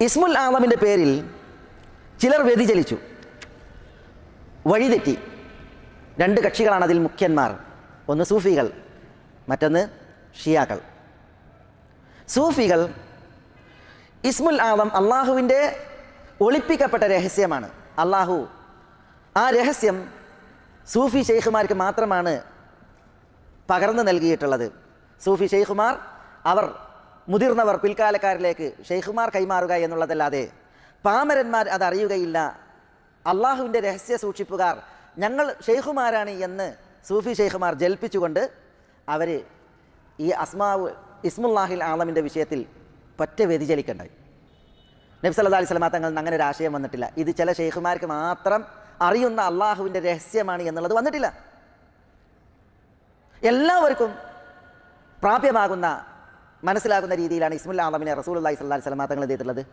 ഇസ്മുൽ ആദമിന്റെ പേരിൽ ചിലർ വ്യതിചലിച്ചു വഴിതെറ്റി രണ്ട് കക്ഷികളാണ് അതിൽ മുഖ്യന്മാർ. ഒന്ന് സൂഫികൾ മറ്റൊന്ന് ഷിയാക്കൾ. സൂഫികൾ ഇസ്മുൽ ആദം അള്ളാഹുവിന്റെ ഒളിപ്പിക്കപ്പെട്ട രഹസ്യമാണ്. അള്ളാഹു ആ രഹസ്യം സൂഫി ഷെയ്ഖുമാർക്ക് മാത്രമാണ് പകർന്നു നൽകിയിട്ടുള്ളത്. സൂഫി ഷെയ്ഖുമാർ അവർ മുതിർന്നവർ പിൽക്കാലക്കാരിലേക്ക് ഷെയ്ഖുമാർ കൈമാറുക എന്നുള്ളതല്ലാതെ പാമരന്മാർ അത് അറിയുകയില്ല അള്ളാഹുവിന്റെ രഹസ്യ സൂക്ഷിപ്പുകാർ ഞങ്ങൾ ഷെയ്ഖുമാരാണ് എന്ന് സൂഫി ഷെയ്ഖുമാർ ജൽപ്പിച്ചുകൊണ്ട് അവർ ഈ അസ്മാവ് ഇസ്മുല്ലാഹിൽ ആലമിന്റെ വിഷയത്തിൽ പറ്റ വ്യതിചലിക്കണ്ടായി. നബി അല്ലാ അലൈഹി വസല്ലമ തങ്ങളിൽ അങ്ങനെ ഒരു ആശയം വന്നിട്ടില്ല. ഇത് ചില ഷെയ്ഖുമാർക്ക് മാത്രം അറിയുന്ന അള്ളാഹുവിന്റെ രഹസ്യമാണ് എന്നുള്ളത് വന്നിട്ടില്ല. എല്ലാവർക്കും പ്രാപ്യമാകുന്ന മനസ്സിലാകുന്ന രീതിയിലാണ് ഇസ്മുൽ ആദമിനെ റസൂൽ അള്ളഹി സ്വല്ലാ സ്വലമാ തങ്ങൾ ചെയ്തിട്ടുള്ളത്?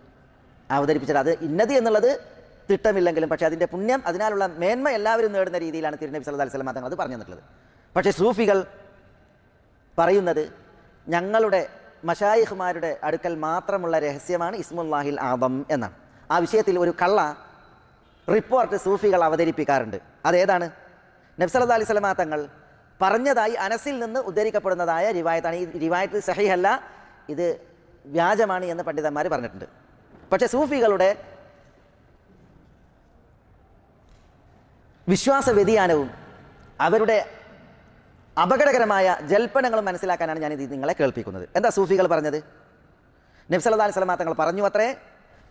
അവതരിപ്പിച്ചത്. അത് ഇന്നത് എന്നുള്ളത് തിട്ടമില്ലെങ്കിലും പക്ഷേ അതിന്റെ പുണ്യം അതിനാലുള്ള മേന്മ എല്ലാവരും നേടുന്ന രീതിയിലാണ് തിരുനബി സല്ലാ സ്വലമാ തങ്ങൾ അത് പറഞ്ഞു തന്നിട്ടുള്ളത്. പക്ഷേ സൂഫികൾ പറയുന്നത് ഞങ്ങളുടെ മഷായിഖുമാരുടെ അടുക്കൽ മാത്രമുള്ള രഹസ്യമാണ് ഇസ്മുല്ലാഹിൽ ആദം എന്നാണ്. ആ വിഷയത്തിൽ ഒരു കള്ള റിപ്പോർട്ട് സൂഫികൾ അവതരിപ്പിക്കാറുണ്ട്. അതേതാണ് നബ്സലദ് അലൈഹി സ്വലമാ തങ്ങൾ പറഞ്ഞതായി അനസിൽ നിന്ന് ഉദ്ധരിക്കപ്പെടുന്നതായ റിവായത്താണ്. ഈ റിവായത്ത് സഹിഹല്ല ഇത് വ്യാജമാണ് എന്ന് പണ്ഡിതന്മാർ പറഞ്ഞിട്ടുണ്ട്. പക്ഷെ സൂഫികളുടെ വിശ്വാസ വ്യതിയാനവും അവരുടെ അപകടകരമായ ജൽപ്പനങ്ങളും മനസ്സിലാക്കാനാണ് ഞാൻ ഇത് നിങ്ങളെ കേൾപ്പിക്കുന്നത്. എന്താ സൂഫികൾ പറഞ്ഞത്? നബ്സല്ലാ അലൈഹി സ്വലമാ തങ്ങൾ പറഞ്ഞു അത്രേ?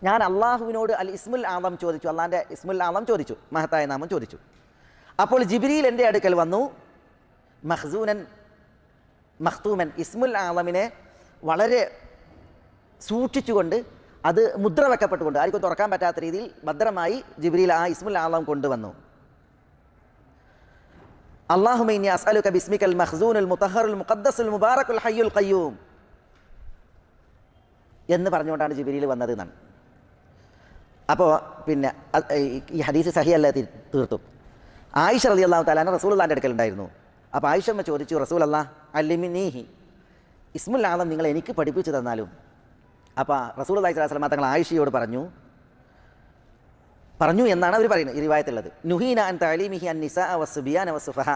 ഞാൻ അള്ളാഹുവിനോട് അൽ ഇസ്മുൽ ആലം ചോദിച്ചു. അള്ളാന്റെ ഇസ്മുൽ ആലം ചോദിച്ചു. മഹത്തായ നാമം ചോദിച്ചു. അപ്പോൾ ജിബിരിയിൽ എന്റെ അടുക്കൽ വന്നു. മഹ്സൂനൻ മഖ്തൂമൻ ഇസ്മുൽ ആലമിനെ വളരെ സൂക്ഷിച്ചുകൊണ്ട് അത് മുദ്ര വെക്കപ്പെട്ടുകൊണ്ട് ആർക്കും തുറക്കാൻ പറ്റാത്ത രീതിയിൽ ഭദ്രമായി ജിബ്രീൽ ആ ഇസ്മുൽ ആലം കൊണ്ടുവന്നു. അള്ളാഹുമൈനി അസ്അലുക ബിസ്മിക്കൽ മഖ്സൂനുൽ മുത്തഹറുൽ മുഖദ്ദസുൽ മുബാറക്കുൽ ഹയ്യുൽ ഖയ്യൂം എന്ന് പറഞ്ഞുകൊണ്ടാണ് ജിബിരിയിൽ വന്നത് എന്നാണ്. അപ്പോൾ പിന്നെ ഈ- ഹദീസ് സഹിയല്ല തീർത്തു. ആയിഷ റളിയല്ലാഹു അള്ളാഹു റസൂലുള്ളാഹിന്റെ അടുക്കൽ അടുക്കലുണ്ടായിരുന്നു അപ്പോൾ ആയിഷമ്മ ചോദിച്ചു റസൂൽ അല്ലാ അല്ലിമിനീഹി. ഇസ്മുൽ ആലം നിങ്ങൾ എനിക്ക് പഠിപ്പിച്ചു തന്നാലും. അപ്പോൾ റസൂൽ അള്ളാഹി സ്വലാസ്ലമ തങ്ങൾ ആയിഷയോട് പറഞ്ഞു പറഞ്ഞു എന്നാണ് അവർ പറയുന്നത് ഈ റിവായത്തുള്ളത്. നുഹീന അൻ തലീമിഹി അൻ നിസ വസുബിയാൻ വസുഫഹ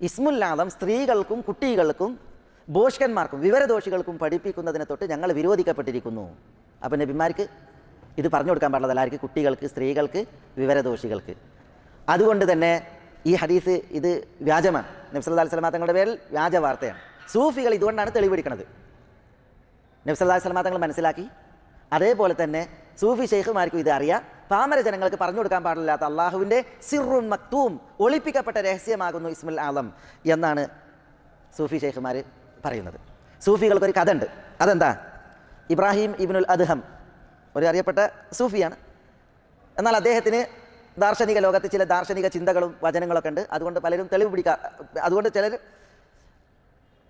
ഇസ്മുല്ലാദം സ്ത്രീകൾക്കും കുട്ടികൾക്കും ബോഷ്കന്മാർക്കും വിവരദോഷികൾക്കും പഠിപ്പിക്കുന്നതിനെ തൊട്ട് ഞങ്ങൾ വിരോധിക്കപ്പെട്ടിരിക്കുന്നു. അപ്പം നബിമാർക്ക് ഇത് പറഞ്ഞു കൊടുക്കാൻ പാടില്ല. എല്ലാവർക്കും കുട്ടികൾക്ക് സ്ത്രീകൾക്ക് വിവരദോഷികൾക്ക്. അതുകൊണ്ട് തന്നെ ഈ ഹദീസ് ഇത് വ്യാജമാണ്. നബ്സല്ലാ അലൈഹി തങ്ങളുടെ പേരിൽ വ്യാജ വാർത്തയാണ് സൂഫികൾ ഇതുകൊണ്ടാണ് തെളിവെടുക്കുന്നത് നബ്സല്ലാ സ്വലമാ തങ്ങൾ മനസ്സിലാക്കി. അതേപോലെ തന്നെ സൂഫി ഷെയ്ഖുമാർക്കും ഇത് അറിയാം. പാമര ജനങ്ങൾക്ക് പറഞ്ഞു കൊടുക്കാൻ പാടില്ലാത്ത അള്ളാഹുവിന്റെ സിറുൻ മക്തൂം ഒളിപ്പിക്കപ്പെട്ട രഹസ്യമാകുന്നു ഇസ്മുൽ ആലം എന്നാണ് സൂഫി ഷെയ്ഖുമാർ പറയുന്നത്. സൂഫികൾക്കൊരു കഥ ഉണ്ട് അതെന്താ? ഇബ്രാഹിം ഇബിനുൽ അദ്ഹം ഒരു അറിയപ്പെട്ട സൂഫിയാണ്. എന്നാൽ അദ്ദേഹത്തിന് ദാർശനിക ലോകത്ത് ചില ദാർശനിക ചിന്തകളും വചനങ്ങളൊക്കെ ഉണ്ട്. അതുകൊണ്ട് പലരും തെളിവ് പിടിക്കാ അതുകൊണ്ട് ചിലർ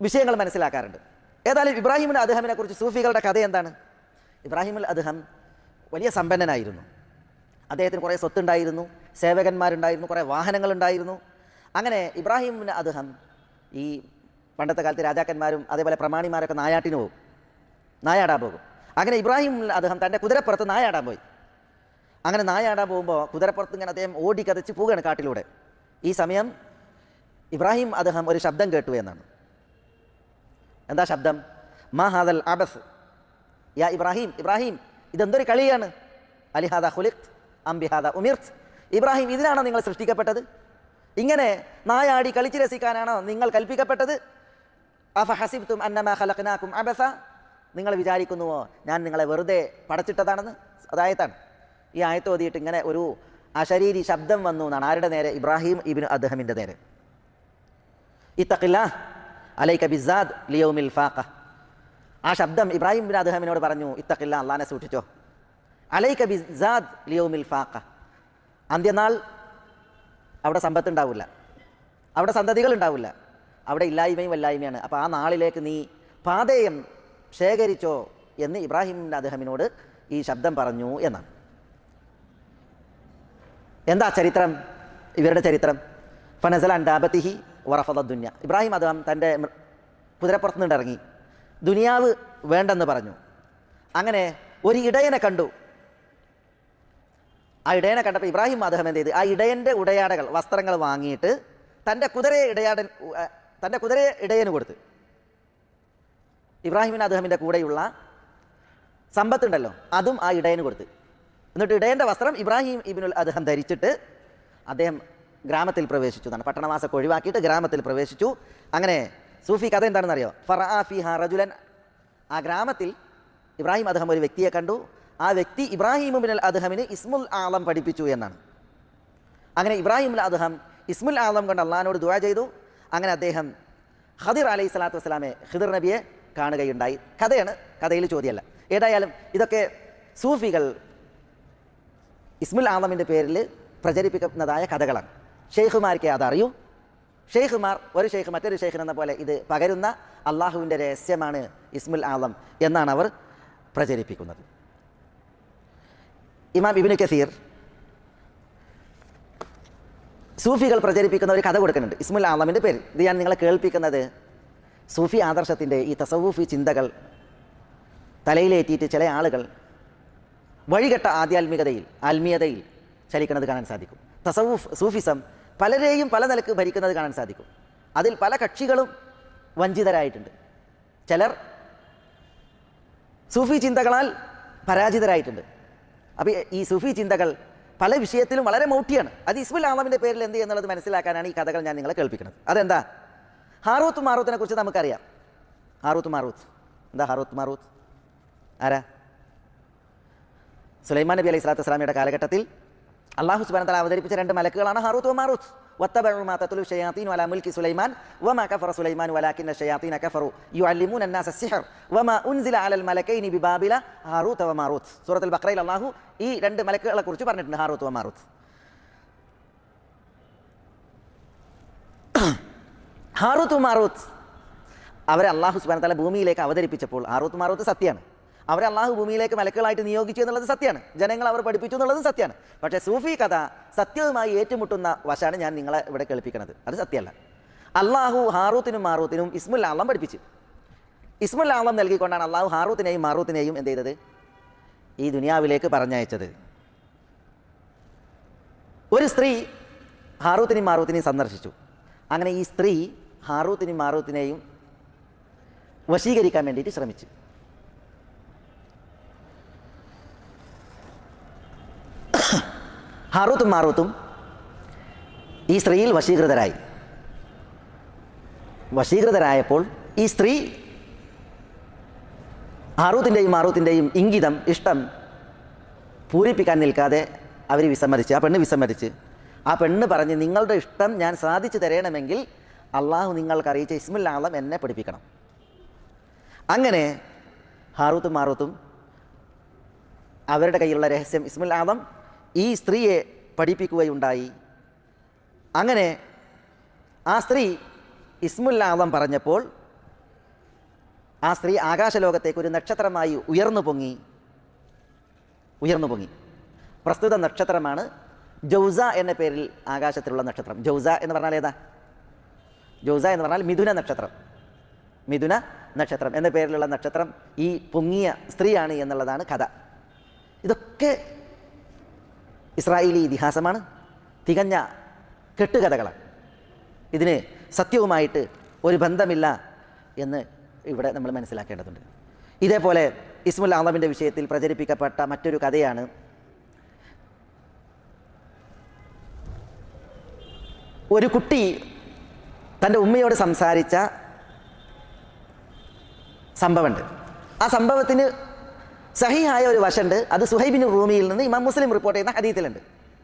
വിഷയങ്ങൾ മനസ്സിലാക്കാറുണ്ട്. ഏതായാലും ഇബ്രാഹിമിൻ അദ്ദേഹമിനെ കുറിച്ച് സൂഫികളുടെ കഥ എന്താണ്? ഇബ്രാഹിമുൽ അദ്ദേഹം വലിയ സമ്പന്നനായിരുന്നു. അദ്ദേഹത്തിന് കുറേ സ്വത്തുണ്ടായിരുന്നു സേവകന്മാരുണ്ടായിരുന്നു കുറേ വാഹനങ്ങളുണ്ടായിരുന്നു. അങ്ങനെ ഇബ്രാഹിമിന് അദ്ദേഹം ഈ പണ്ടത്തെ കാലത്ത് രാജാക്കന്മാരും അതേപോലെ പ്രമാണിമാരൊക്കെ നായാട്ടിന് പോകും. നായാടാൻ പോകും. അങ്ങനെ ഇബ്രാഹിം അദ്ദേഹം തന്റെ കുതിരപ്പുറത്ത് നായാടാൻ പോയി. അങ്ങനെ നായാടാൻ പോകുമ്പോൾ കുതിരപ്പുറത്ത് ഇങ്ങനെ അദ്ദേഹം ഓടിക്കതച്ച് പോവുകയാണ് കാട്ടിലൂടെ. ഈ സമയം ഇബ്രാഹിം അദ്ദേഹം ഒരു ശബ്ദം കേട്ടു എന്നാണ്. എന്താ ശബ്ദം? മാ ഹാദൽ അബസ്. യാ ഇബ്രാഹിം ഇബ്രാഹിം ഇതെന്തൊരു കളിയാണ്? അലിഹാദ ഹുലിഖ് അംബിഹാദ ഉമിർത്ത്. ഇബ്രാഹിം ഇതിനാണോ നിങ്ങൾ സൃഷ്ടിക്കപ്പെട്ടത്? ഇങ്ങനെ നായാടി കളിച്ച് രസിക്കാനാണോ നിങ്ങൾ കൽപ്പിക്കപ്പെട്ടത്? അഫ ഹസിബ്തും അന്നമ ഖലഖ്നാകും അബസ. നിങ്ങൾ വിചാരിക്കുന്നുവോ ഞാൻ നിങ്ങളെ വെറുതെ പടച്ചിട്ടതാണെന്ന്? അതായത്താണ്. ഈ ആയത്ത് ഓതിയിട്ട് ഇങ്ങനെ ഒരു അശരീരി ശബ്ദം വന്നു എന്നാണ്. ആരുടെ നേരെ? ഇബ്രാഹിം ഇബിൻ അദ്ഹമിന്റെ നേരെ. ഇത്തഖില്ല അലൈക ബിസാദ് ലിയോമിൽ ഫാഖ. ആ ശബ്ദം ഇബ്രാഹിം ബിൻ അദ്ഹമിനോട് പറഞ്ഞു ഇത്തഖില്ല അള്ളാനെ സൂക്ഷിച്ചോ. അലൈക ബിസാദ് ലിയോമിൽ ഫാഖ. അന്ത്യനാൾ അവിടെ സമ്പത്ത് ഉണ്ടാവില്ല അവിടെ സന്തതികൾ ഉണ്ടാവില്ല അവിടെ ഇല്ലായ്മയും വല്ലായ്മയാണ്. അപ്പോൾ ആ നാളിലേക്ക് നീ പാതയം ശേഖരിച്ചോ എന്ന് ഇബ്രാഹിം അദ്ദേഹമിനോട് ഈ ശബ്ദം പറഞ്ഞു എന്നാണ്. എന്താ ചരിത്രം? ഇവരുടെ ചരിത്രം. ഫനസല അൻഡാബത്തിഹി വറഫദ ദുന്യ. ഇബ്രാഹിം അദ്ദേഹം തന്റെ കുതിരപ്പുറത്ത് നിന്ന് ഇറങ്ങി. ദുനിയാവ് വേണ്ടെന്ന് പറഞ്ഞു. അങ്ങനെ ഒരു ഇടയനെ കണ്ടു. ആ ഇടയനെ കണ്ടപ്പോൾ ഇബ്രാഹിം അദ്ദേഹം എന്ത് ചെയ്ത്? ആ ഇടയന്റെ ഉടയാടകൾ വസ്ത്രങ്ങൾ വാങ്ങിയിട്ട് തന്റെ കുതിരയെ ഇടയാടൻ തന്റെ കുതിരയെ ഇടയന് കൊടുത്ത്. ഇബ്രാഹിമിൻ അദ്ദേഹത്തിന്റെ കൂടെയുള്ള സമ്പത്തുണ്ടല്ലോ അതും ആ ഇടയന് കൊടുത്ത്. എന്നിട്ട് ഇടയന്റെ വസ്ത്രം ഇബ്രാഹിം ഇബിനുൽ അദ്ദേഹം ധരിച്ചിട്ട് അദ്ദേഹം ഗ്രാമത്തിൽ പ്രവേശിച്ചു. എന്നാണ് പട്ടണവാസൊക്കെ ഒഴിവാക്കിയിട്ട് ഗ്രാമത്തിൽ പ്രവേശിച്ചു. അങ്ങനെ സൂഫി കഥ എന്താണെന്നറിയോ? ഫറാഫി ഹറജുലൻ റജുലൻ. ആ ഗ്രാമത്തിൽ ഇബ്രാഹിം അദ്ദേഹം ഒരു വ്യക്തിയെ കണ്ടു. ആ വ്യക്തി ഇബ്രാഹിം ബിൻ അദ്ദേഹമിന് ഇസ്മുൽ ആലം പഠിപ്പിച്ചു എന്നാണ്. അങ്ങനെ ഇബ്രാഹിം അദ്ദേഹം ഇസ്മുൽ ആലം കൊണ്ട് അള്ളഹാനോട് ദുവാ ചെയ്തു. അങ്ങനെ അദ്ദേഹം ഖദിർ അലൈഹി സ്വലാത്തു വസ്സലാമെ ഹിദിർ നബിയെ കാണുകയുണ്ടായി. കഥയാണ് കഥയിൽ ചോദ്യമല്ല. ഏതായാലും ഇതൊക്കെ സൂഫികൾ ഇസ്മുൽ ആലമിന്റെ പേരിൽ പ്രചരിപ്പിക്കുന്നതായ കഥകളാണ്. ഷെയ്ഖുമാർക്ക് അതറിയൂ ഷെയ്ഖുമാർ ഒരു ഷെയ്ഖ് മറ്റൊരു ഷെയ്ഖിന് എന്ന പോലെ ഇത് പകരുന്ന അള്ളാഹുവിന്റെ രഹസ്യമാണ് ഇസ്മുൽ ആലം എന്നാണ് അവർ പ്രചരിപ്പിക്കുന്നത്. ഇമാം ഇബിന് കസീർ സൂഫികൾ പ്രചരിപ്പിക്കുന്ന ഒരു കഥ കൊടുക്കുന്നുണ്ട് ഇസ്മുൽ ആലമിന്റെ പേര് ഇത് ഞാൻ നിങ്ങളെ കേൾപ്പിക്കുന്നത് സൂഫി ആദർശത്തിന്റെ ഈ തസവൂഫി ചിന്തകൾ തലയിലേറ്റിയിട്ട് ചില ആളുകൾ വഴികെട്ട ആധ്യാത്മികതയിൽ ആത്മീയതയിൽ ചലിക്കുന്നത് കാണാൻ സാധിക്കും. തസവൂഫ് സൂഫിസം പലരെയും പല നിലയ്ക്ക് ഭരിക്കുന്നത് കാണാൻ സാധിക്കും. അതിൽ പല കക്ഷികളും വഞ്ചിതരായിട്ടുണ്ട്. ചിലർ സൂഫി ചിന്തകളാൽ പരാജിതരായിട്ടുണ്ട്. അപ്പോൾ ഈ സൂഫി ചിന്തകൾ പല വിഷയത്തിലും വളരെ മൗട്ടിയാണ് അത് ഇസ്മുൽ ആലമിന്റെ പേരിൽ എന്ത് എന്നുള്ളത് മനസ്സിലാക്കാനാണ് ഈ കഥകൾ ഞാൻ നിങ്ങളെ കേൾപ്പിക്കുന്നത്. അതെന്താ? ഹാറൂത്ത് മാറൂത്തിനെ കുറിച്ച് നമുക്കറിയാം. ഹാറൂത്ത് മാറൂത്ത്. എന്താ ഹാറൂത്ത് മാറൂത്ത്? ആരാ? സുലൈമാൻ നബി അലൈഹി സ്വലാത്തു വസ്സലാമിയുടെ കാലഘട്ടത്തിൽ അള്ളാഹു സുബാന തല അവതരിപ്പിച്ച രണ്ട് മലക്കുകളാണ് ഹാറൂത്ത് മാറൂത്ത് واتبعوا ما تتلو الشياطين على ملك سليمان وما كفر سليمان ولكن الشياطين كفروا يعلمون الناس السحر وما أنزل على الملكين ببابل هاروت وماروت സൂറത്തുൽ ബഖറയിൽ അള്ളാഹു ഈ രണ്ട് മലക്കുകളെ കുറിച്ച് പറഞ്ഞിട്ടുണ്ട് ഹാറൂത്ത് വമാറൂത്ത് ഹാറൂത്ത് മാറൂത്ത് അവരെ അള്ളാഹു സുബാന തല ഭൂമിയിലേക്ക് അവതരിപ്പിച്ചപ്പോൾ ഹാറൂത്ത് മാറൂത്ത് സത്യമാണ് അവരെ അള്ളാഹു ഭൂമിയിലേക്ക് മലക്കുകളായിട്ട് നിയോഗിച്ചു എന്നുള്ളത് സത്യമാണ്. ജനങ്ങൾ അവർ പഠിപ്പിച്ചു എന്നുള്ളതും സത്യമാണ്. പക്ഷേ സൂഫി കഥ സത്യവുമായി ഏറ്റുമുട്ടുന്ന വശമാണ് ഞാൻ നിങ്ങളെ ഇവിടെ കേൾപ്പിക്കുന്നത്. അത് സത്യമല്ല. അള്ളാഹു ഹാറൂത്തിനും മാറൂത്തിനും ഇസ്മുൽ ആളം പഠിപ്പിച്ചു. ഇസ്മുൽ ആളം നൽകിക്കൊണ്ടാണ് അള്ളാഹു ഹാറൂത്തിനെയും മാറൂത്തിനെയും എന്ത് ചെയ്തത്? ഈ ദുനിയാവിലേക്ക് പറഞ്ഞയച്ചത്. ഒരു സ്ത്രീ ഹാറൂത്തിനെയും മാറൂത്തിനെയും സന്ദർശിച്ചു. അങ്ങനെ ഈ സ്ത്രീ ഹാറൂത്തിനെയും മാറൂത്തിനെയും വശീകരിക്കാൻ വേണ്ടിയിട്ട് ശ്രമിച്ചു. ഹാറൂത്തും മാറൂത്തും ഈ സ്ത്രീയിൽ വശീകൃതരായി. വശീകൃതരായപ്പോൾ ഈ സ്ത്രീ ഹാറൂത്തിന്റെയും മാറൂത്തിന്റെയും ഇംഗിതം ഇഷ്ടം പൂരിപ്പിക്കാൻ നിൽക്കാതെ അവർ വിസമ്മതിച്ച് ആ പെണ്ണ് വിസമ്മതിച്ച്. ആ പെണ്ണ് പറഞ്ഞ് നിങ്ങളുടെ ഇഷ്ടം ഞാൻ സാധിച്ചു തരണമെങ്കിൽ അള്ളാഹു നിങ്ങൾക്ക് അറിയിച്ച ഇസ്മുൽ എന്നെ പഠിപ്പിക്കണം. അങ്ങനെ ഹാറൂത്തും മാറൂത്തും അവരുടെ കയ്യിലുള്ള രഹസ്യം ഇസ്മുൽ ആദം ഈ സ്ത്രീയെ പഠിപ്പിക്കുകയുണ്ടായി. അങ്ങനെ ആ സ്ത്രീ ഇസ്മുല്ലാദം പറഞ്ഞപ്പോൾ ആ സ്ത്രീ ആകാശലോകത്തേക്ക് ഒരു നക്ഷത്രമായി ഉയർന്നു പൊങ്ങി. ഉയർന്നു പൊങ്ങി. പ്രസ്തുത നക്ഷത്രമാണ് ജൗസ എന്ന പേരിൽ ആകാശത്തിലുള്ള നക്ഷത്രം. ജൗസ എന്ന് പറഞ്ഞാൽ ഏതാ? ജൗസ എന്ന് പറഞ്ഞാൽ മിഥുന നക്ഷത്രം. മിഥുന നക്ഷത്രം എന്ന പേരിലുള്ള നക്ഷത്രം ഈ പൊങ്ങിയ സ്ത്രീയാണ് എന്നുള്ളതാണ് കഥ. ഇതൊക്കെ ഇസ്രായേലി ഇതിഹാസമാണ്. തികഞ്ഞ കെട്ടുകഥകളാണ് ഇതിന് സത്യവുമായിട്ട് ഒരു ബന്ധമില്ല എന്ന് ഇവിടെ നമ്മൾ മനസ്സിലാക്കേണ്ടതുണ്ട്. ഇതേപോലെ ഇസ്മുൽ ആലമിന്റെ വിഷയത്തിൽ പ്രചരിപ്പിക്കപ്പെട്ട മറ്റൊരു കഥയാണ് ഒരു കുട്ടി തന്റെ ഉമ്മയോട് സംസാരിച്ച സംഭവമുണ്ട്. ആ സംഭവത്തിന് സഹിയായ ഒരു വശമുണ്ട് അത് സുഹൈബിൻ റൂമിയിൽ നിന്ന് ഇമാം മുസ്ലിം റിപ്പോർട്ട് ചെയ്യുന്ന ഹദീത്തിലുണ്ട്.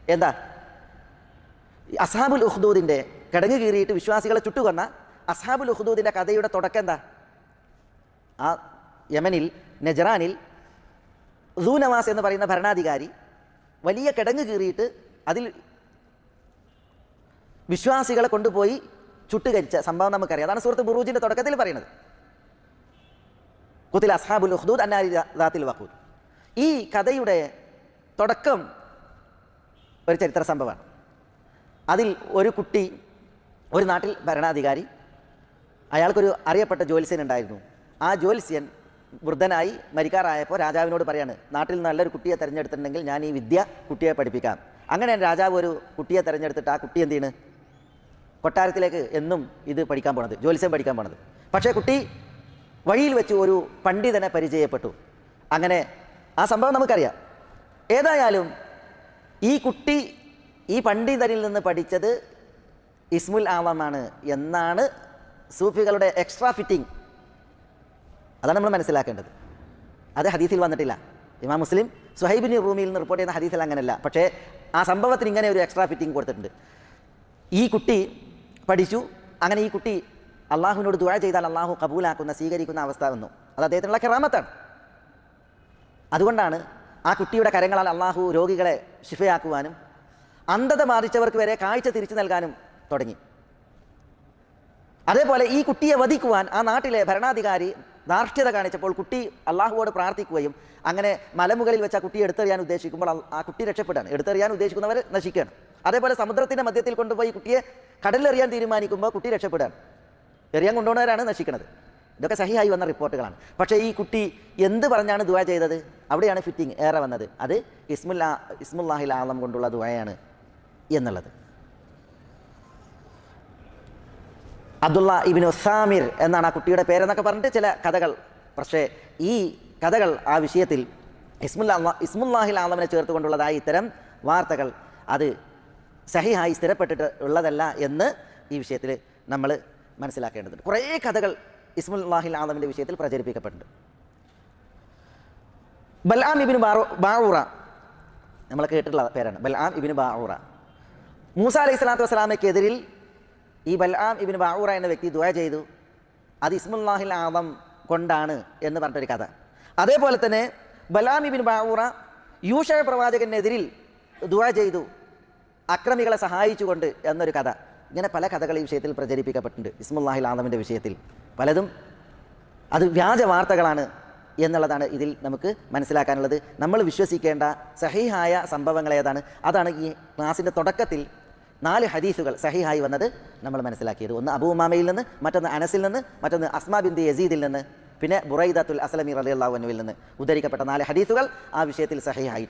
എന്താ? അസാബുൽ ഉഹ്ദൂദിന്റെ കിടങ്ങ് കീറിയിട്ട് വിശ്വാസികളെ ചുട്ടുകൊന്ന അസാബുൽ ഉഹ്ദൂദിന്റെ കഥയുടെ തുടക്കം എന്താ? ആ യമനിൽ നജറാനിൽ നവാസ് എന്ന് പറയുന്ന ഭരണാധികാരി വലിയ കിടങ്ങ് കീറിയിട്ട് അതിൽ വിശ്വാസികളെ കൊണ്ടുപോയി ചുട്ടുകരിച്ച സംഭവം നമുക്കറിയാം. അതാണ് സുഹൃത്ത് ബുറൂജിന്റെ തുടക്കത്തിൽ പറയുന്നത്. കുത്തിൽ അസ്ഹാബുൽ ഉഹ്ദൂദ് അന്നാരി ദാത്തിൽ വഖൂദ്. ഈ കഥയുടെ തുടക്കം ഒരു ചരിത്ര സംഭവമാണ്. അതിൽ ഒരു കുട്ടി ഒരു നാട്ടിൽ ഭരണാധികാരി അയാൾക്കൊരു അറിയപ്പെട്ട ജ്യോത്സ്യൻ ഉണ്ടായിരുന്നു. ആ ജ്യോത്സ്യൻ വൃദ്ധനായി മരിക്കാറായപ്പോൾ രാജാവിനോട് പറയാണ് നാട്ടിൽ നല്ലൊരു കുട്ടിയെ തിരഞ്ഞെടുത്തിട്ടുണ്ടെങ്കിൽ ഞാൻ ഈ വിദ്യ കുട്ടിയെ പഠിപ്പിക്കാം. അങ്ങനെ രാജാവ് ഒരു കുട്ടിയെ തിരഞ്ഞെടുത്തിട്ട് ആ കുട്ടി എന്ത് കൊട്ടാരത്തിലേക്ക് എന്നും ഇത് പഠിക്കാൻ പോണത് ജ്യോത്സ്യം പഠിക്കാൻ പോണത്. പക്ഷേ കുട്ടി വഴിയിൽ വെച്ച് ഒരു പണ്ഡിതനെ പരിചയപ്പെട്ടു. അങ്ങനെ ആ സംഭവം നമുക്കറിയാം. ഏതായാലും ഈ കുട്ടി ഈ പണ്ഡിതനിൽ നിന്ന് പഠിച്ചത് ഇസ്മുൽ ആലമാണ് എന്നാണ് സൂഫികളുടെ എക്സ്ട്രാ ഫിറ്റിംഗ് അതാണ് നമ്മൾ മനസ്സിലാക്കേണ്ടത്. അത് ഹദീസിൽ വന്നിട്ടില്ല. ഇമാം മുസ്ലിം സുഹൈബിനി റൂമിൽ നിന്ന് റിപ്പോർട്ട് ചെയ്യുന്ന ഹദീസിൽ അങ്ങനെയല്ല പക്ഷേ ആ സംഭവത്തിന് ഇങ്ങനെ ഒരു എക്സ്ട്രാ ഫിറ്റിംഗ് കൊടുത്തിട്ടുണ്ട്. ഈ കുട്ടി പഠിച്ചു. അങ്ങനെ ഈ കുട്ടി അള്ളാഹുവിനോട് ദുഴ ചെയ്താൽ അള്ളാഹു കബൂലാക്കുന്ന സ്വീകരിക്കുന്ന അവസ്ഥ വന്നു. അത് അദ്ദേഹത്തിനുള്ള കറാമത്താണ് അതുകൊണ്ടാണ് ആ കുട്ടിയുടെ കരങ്ങളാൽ അള്ളാഹു രോഗികളെ ശിഫയാക്കുവാനും അന്ധത ബാധിച്ചവർക്ക് വരെ കാഴ്ച തിരിച്ചു നൽകാനും തുടങ്ങി. അതേപോലെ ഈ കുട്ടിയെ വധിക്കുവാൻ ആ നാട്ടിലെ ഭരണാധികാരി ധാർഷ്ട്യത കാണിച്ചപ്പോൾ കുട്ടി അള്ളാഹുവോട് പ്രാർത്ഥിക്കുകയും അങ്ങനെ മലമുകളിൽ വെച്ച് ആ കുട്ടിയെ എടുത്തെറിയാൻ ഉദ്ദേശിക്കുമ്പോൾ ആ കുട്ടി രക്ഷപ്പെട്ടാണ് എടുത്തെറിയാൻ ഉദ്ദേശിക്കുന്നവർ നശിക്കുകയാണ്. അതേപോലെ സമുദ്രത്തിന്റെ മധ്യത്തിൽ കൊണ്ടുപോയി കുട്ടിയെ കടലിലെറിയാൻ തീരുമാനിക്കുമ്പോൾ കുട്ടി രക്ഷപ്പെടുകയാണ്. എറിയാൻ കൊണ്ടുപോകുന്നവരാണ് നശിക്കുന്നത് ഇതൊക്കെ സഹിയായി വന്ന റിപ്പോർട്ടുകളാണ്. പക്ഷേ ഈ കുട്ടി എന്ത് പറഞ്ഞാണ് ദുവ ചെയ്തത്? അവിടെയാണ് ഫിറ്റിംഗ് ഏറെ വന്നത്. അത് ഇസ്മുല്ലാ ഇസ്മുല്ലാഹിൽ ആലം കൊണ്ടുള്ള ദുവയാണ് എന്നുള്ളത്. അബ്ദുള്ള ഇബിൻ ഒസാമിർ എന്നാണ് ആ കുട്ടിയുടെ പേരെന്നൊക്കെ പറഞ്ഞിട്ട് ചില കഥകൾ. പക്ഷേ ഈ കഥകൾ ആ വിഷയത്തിൽ ഇസ്മുല്ലാ ഇസ്മുല്ലാഹിൽ ആലമിനെ ചേർത്തുകൊണ്ടുള്ളതായ ഇത്തരം വാർത്തകൾ അത് സഹിഹായി സ്ഥിരപ്പെട്ടിട്ട് ഉള്ളതല്ല എന്ന് ഈ വിഷയത്തിൽ നമ്മൾ മനസ്സിലാക്കേണ്ടതുണ്ട്. കുറേ കഥകൾ ഇസ്മുല്ലാഹിൽ ആദമിന്റെ വിഷയത്തിൽ പ്രചരിപ്പിക്കപ്പെട്ടിട്ടുണ്ട്. ബൽആം ഇബിന് ബാറു ബാറൂറ. നമ്മൾ കേട്ടിട്ടുള്ള പേരാണ്. ബൽആം ഇബിന് ബാറൂറ. മൂസ അലൈഹി സ്വലാത്തു വസ്സലാമയ്ക്കെതിരിൽ ഈ ബൽആം ഇബിന് ബാറൂറ എന്ന വ്യക്തി ദുആ ചെയ്തു. അത് ഇസ്മുല്ലാഹിൽ ആദം കൊണ്ടാണ് എന്ന് പറഞ്ഞിട്ടൊരു കഥ. അതേപോലെ തന്നെ ബലാം ഇബിൻ ബാവൂറ യൂഷ പ്രവാചകനെതിരിൽ ദുആ ചെയ്തു. അക്രമികളെ സഹായിച്ചുകൊണ്ട് എന്നൊരു കഥ. ഇങ്ങനെ പല കഥകൾ ഈ വിഷയത്തിൽ പ്രചരിപ്പിക്കപ്പെട്ടിട്ടുണ്ട്. ഇസ്മുല്ലാഹിൽ ആദമിന്റെ വിഷയത്തിൽ. പലതും അത് വ്യാജ വാർത്തകളാണ് എന്നുള്ളതാണ് ഇതിൽ നമുക്ക് മനസ്സിലാക്കാനുള്ളത്. നമ്മൾ വിശ്വസിക്കേണ്ട സഹിഹായ സംഭവങ്ങൾ ഏതാണ്? അതാണ് ഈ ക്ലാസിന്റെ തുടക്കത്തിൽ നാല് ഹദീസുകൾ സഹിഹായി വന്നത് നമ്മൾ മനസ്സിലാക്കിയത്. ഒന്ന് അബൂ ഉമാമയിൽ നിന്ന് മറ്റൊന്ന് അനസിൽ നിന്ന് മറ്റൊന്ന് അസ്മാ ബിന്ദി യസീദിൽ നിന്ന് പിന്നെ ബുറൈദത്തുൽ അസ്ലമി റലിയല്ലാഹുവിൽ നിന്ന് ഉദ്ധരിക്കപ്പെട്ട നാല് ഹദീസുകൾ ആ വിഷയത്തിൽ സഹിഹായിട്ട്.